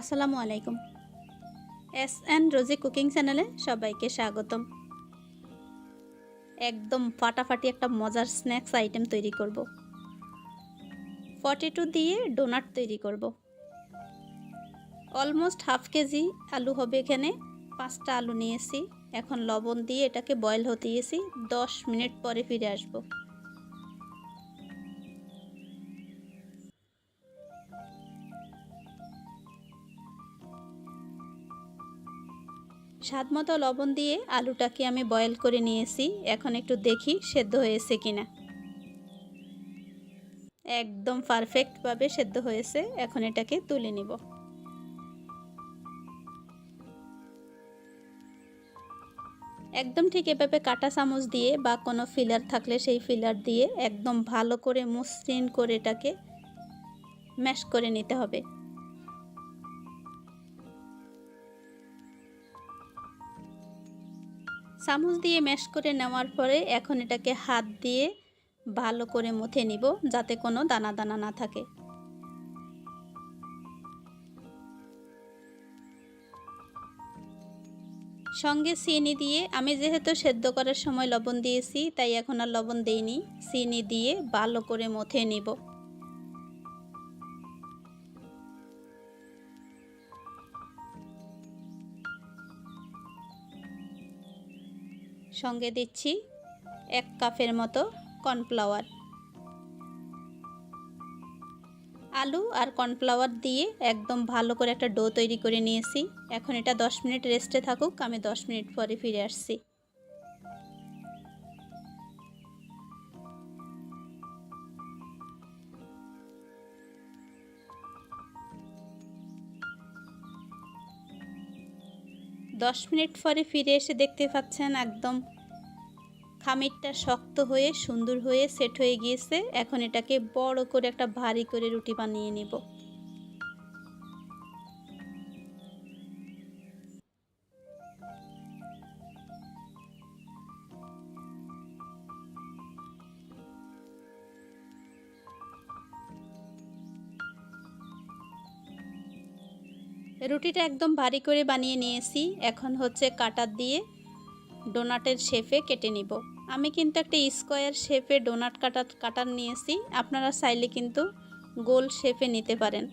আসসালামু আলাইকুম। S N রোজি cooking চ্যানেলে সবাইকে স্বাগতম। একদম ফাটাফাটি একটা মজার স্ন্যাক্স আইটেম তৈরি করব। পটেটো দিয়ে ডোনাট তৈরি করব। অলমোস্ট হাফ কেজি আলু হবে এখানে। পাঁচটা আলু নিয়েছি। এখন লবণ দিয়ে এটাকে বয়েল হতে দিয়েছি। দশ মিনিট পরে ফিরে আসব। স্বাদ মতো লবণ দিয়ে আলুটাকে আমি বয়েল করে নিয়েছি। এখন একটু দেখি সেদ্ধ হয়েছে কিনা। একদম পারফেক্টভাবে সেদ্ধ হয়েছে। এখন এটাকে তুলে নিব। একদম ঠিক এভাবে কাটা চামচ দিয়ে বা কোনো ফিলার থাকলে সেই ফিলার দিয়ে একদম ভালো করে মসৃণ করে এটাকে ম্যাশ করে নিতে হবে। চামচ দিয়ে ম্যাশ করে নেওয়ার পরে এখন এটাকে হাত দিয়ে ভালো করে মুথে নিব যাতে কোনো দানা দানা না থাকে। সঙ্গে চিনি দিয়ে, আমি যেহেতু সেদ্ধ করার সময় লবণ দিয়েছি, তাই এখন আর লবণ দেইনি। চিনি দিয়ে ভালো করে মথে নিব। সঙ্গে দিচ্ছি এক কাপের মতো কর্নফ্লাওয়ার। আলু আর কর্নফ্লাওয়ার দিয়ে একদম ভালো করে একটা ডো তৈরি করে নিয়েছি। এখন এটা 10 মিনিট রেস্টে থাকুক, আমি 10 মিনিট পরে ফিরে আসছি। দশ মিনিট পরে ফিরে এসে দেখতে পাচ্ছেন একদম খামিরটা শক্ত হয়ে, সুন্দর হয়ে সেট হয়ে গিয়েছে। এখন এটাকে বড় করে একটা ভারী করে রুটি বানিয়ে নেব। রুটিটা একদম ভারী করে বানিয়ে নিয়েছি। এখন হচ্ছে কাটার দিয়ে ডোনাটের শেপে কেটে নিব। আমি কিন্তু একটা স্কোয়ার শেপে ডোনাট কাটার কাটার নিয়েছি। আপনারা চাইলে কিন্তু গোল শেপে নিতে পারেন।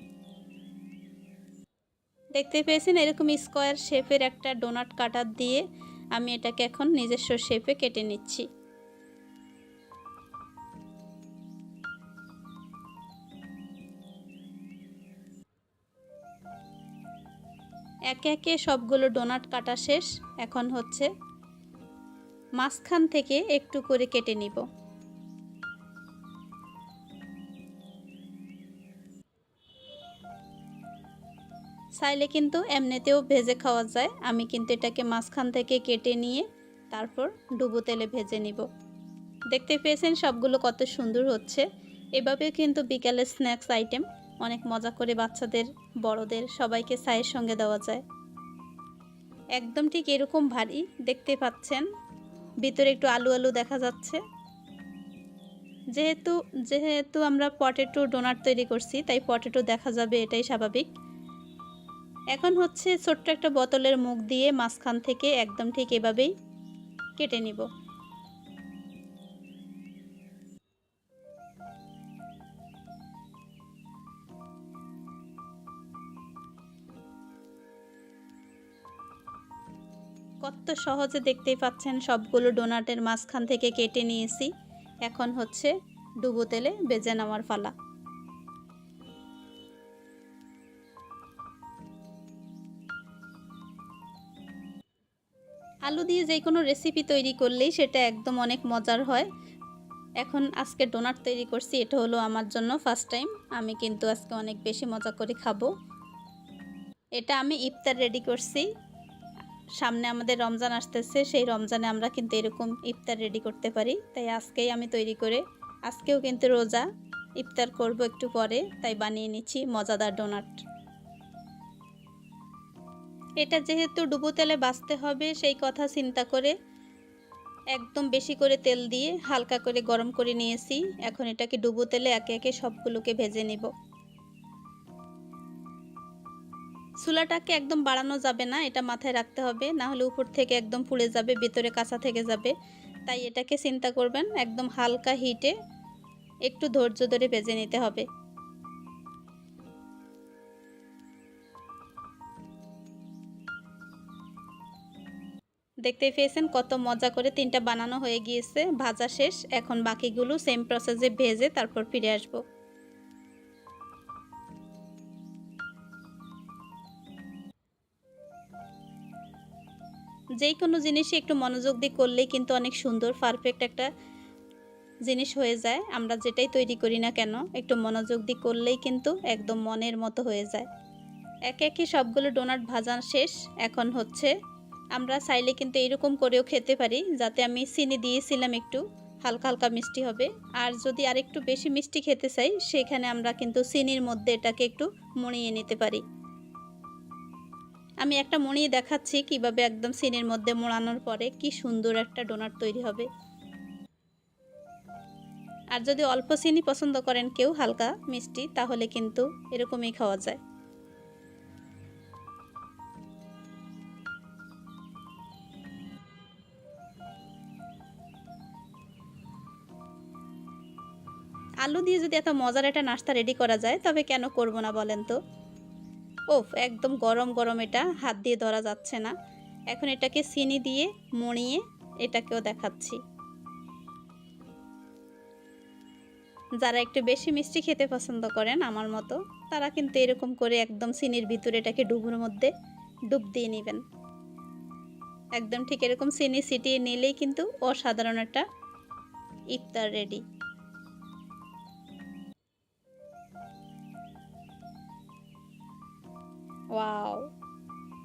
দেখতে পেয়েছেন এরকম স্কোয়ার শেপের একটা ডোনাট কাটার দিয়ে আমি এটাকে এখন নিজস্ব শেপে কেটে নিচ্ছি। একে একে সবগুলো ডোনাট কাটা শেষ। এখন হচ্ছে মাঝখান থেকে একটু করে কেটে নিব। চাইলে কিন্তু এমনিতেও ভেজে খাওয়া যায়। আমি কিন্তু এটাকে মাঝখান থেকে কেটে নিয়ে তারপর ডুবো তেলে ভেজে নিব। দেখতে পেয়েছেন সবগুলো কত সুন্দর হচ্ছে। এভাবে কিন্তু বিকালের স্ন্যাক্স আইটেম অনেক মজা করে বাচ্চাদের, বড়দের সবাইকে চায়ের সঙ্গে দেওয়া যায়। একদম ঠিক এরকম ভারী, দেখতে পাচ্ছেন? ভিতরে একটু আলু আলু দেখা যাচ্ছে। যেহেতু যেহেতু আমরা পটেটো ডোনাট তৈরি করছি, তাই পটেটো দেখা যাবে, এটাই স্বাভাবিক। এখন হচ্ছে ছোট্ট একটা বোতলের মুখ দিয়ে মাঝখান থেকে একদম ঠিক এভাবেই কেটে নিব। কত সহজে দেখতেই পাচ্ছেন, সবগুলো ডোনাটের মাঝখান থেকে কেটে নিয়েছি। এখন হচ্ছে ডুবো তেলে বেজে নেওয়ার ফালা আলু দিয়ে যে কোনো রেসিপি তৈরি করলেই সেটা একদম অনেক মজার হয়। এখন আজকে ডোনাট তৈরি করছি, এটা হলো আমার জন্য ফার্স্ট টাইম আমি কিন্তু আজকে অনেক বেশি মজা করে খাব। এটা আমি ইফতার রেডি করছি। সামনে আমাদের রমজান আসতেছে, সেই রমজানে আমরা কিন্তু এরকম ইফতার রেডি করতে পারি। তাই আজকেই আমি তৈরি করে, আজকেও কিন্তু রোজা, ইফতার করব একটু পরে, তাই বানিয়ে নিচ্ছি মজাদার ডোনাট এটা যেহেতু ডুবো তেলে বাঁচতে হবে, সেই কথা চিন্তা করে একদম বেশি করে তেল দিয়ে হালকা করে গরম করে নিয়েছি। এখন এটাকে ডুবো তেলে একে একে সবগুলোকে ভেজে নিব। চুলাটাকে একদম বাড়ানো যাবে না, এটা মাথায় রাখতে হবে, না হলে উপর থেকে একদম পুড়ে যাবে, ভেতরে কাঁচা থেকে যাবে। তাই এটাকে চিন্তা করবেন, একদম হালকা হিটে একটু ধৈর্য ধরে ভেজে নিতে হবে। দেখতেই পেয়েছেন কত মজা করে তিনটা বানানো হয়ে গিয়েছে, ভাজা শেষ, এখন বাকিগুলো সেম প্রসেসে ভেজে তারপর ফিরে আসব। যেই কোনো জিনিসই একটু মনোযোগ দিয়ে করলেই কিন্তু অনেক সুন্দর পারফেক্ট একটা জিনিস হয়ে যায়। আমরা যেটাই তৈরি করি না কেন, একটু মনোযোগ দিয়ে করলেই কিন্তু একদম মনের মতো হয়ে যায়। একে একে সবগুলো ডোনাট ভাজা শেষ। এখন হচ্ছে আমরা চাইলে কিন্তু এরকম করেও খেতে পারি, যাতে আমি চিনি দিয়েছিলাম একটু, হালকা হালকা মিষ্টি হবে। আর যদি আর একটু বেশি মিষ্টি খেতে চাই, সেখানে আমরা কিন্তু চিনির মধ্যে এটাকে একটু মুড়িয়ে নিতে পারি। আমি একটা মুড়িয়ে দেখাচ্ছি কীভাবে একদম চিনির মধ্যে মোড়ানোর পরে কি সুন্দর একটা ডোনাট তৈরি হবে। আর যদি অল্প চিনি পছন্দ করেন কেউ হালকা, মিষ্টি, তাহলে কিন্তু এরকমই খাওয়া যায়। আলু দিয়ে যদি এত মজার একটা নাস্তা রেডি করা যায়, তবে কেন করব না বলেন তো? ওফ, একদম গরম গরম এটা, হাত দিয়ে ধরা যাচ্ছে না। এখন এটাকে চিনি দিয়ে মুড়িয়ে এটাকেও দেখাচ্ছি। যারা একটু বেশি মিষ্টি খেতে পছন্দ করেন আমার মতো, তারা কিন্তু এরকম করে একদম চিনির ভিতরে এটাকে ডুবুর মধ্যে ডুব দিয়ে নেবেন। একদম ঠিক এরকম চিনি ছিটিয়ে নিলেই কিন্তু অসাধারণ একটা ইফতার রেডি। ওয়াও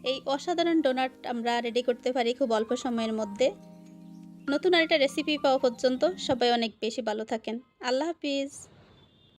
এই অসাধারণ ডোনাট আমরা রেডি করতে পারি খুব অল্প সময়ের মধ্যে। নতুন আরেকটা রেসিপি পাওয়া পর্যন্ত সবাই অনেক বেশি ভালো থাকেন। আল্লাহ হাফিজ।